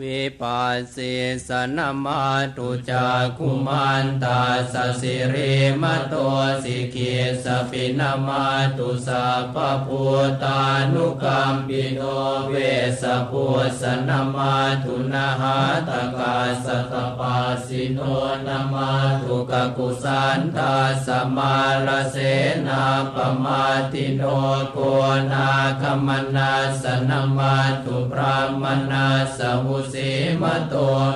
วิปัสสิสนามาตุจาคุมันตาสสิริมโตสิกิสปินามาตุสัพพพุทธานุกัมปิโนเวสพุสนามาตุนหาตกาสตปา สิโนนามาตุกกุสันตาสมาลเสนาปมาติโนโกนาคมนาสนามาตุพระมนาสมุสีมโต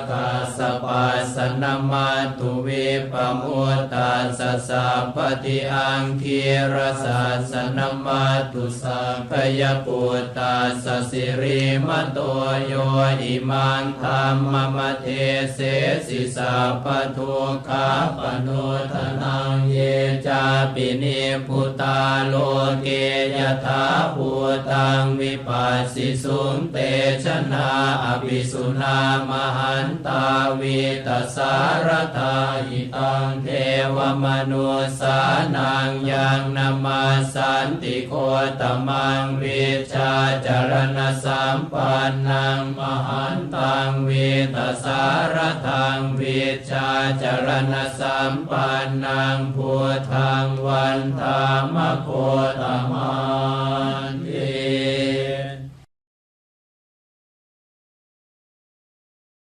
กาสปัสนามาตุเวปมุตตาสสะปฏิอังคีรสัสนามาตุสัพยปุตตาสสิริมโตโยอิมังธรรมมเทเสสิสัพพทุกขาปโนทนังเยจาปินิพุตาโลเกยถาภูตังวิปัสสิสุงเตชนาอภิสุนามหันตาวิตสารทา หิตังเทวมนุสานังยังนามาสันติโคตมังวิชาจารณสัมปันนังมหันตังวิตสารทังวิชาจารณสัมปันนังพุทธังวันธามโคตมัง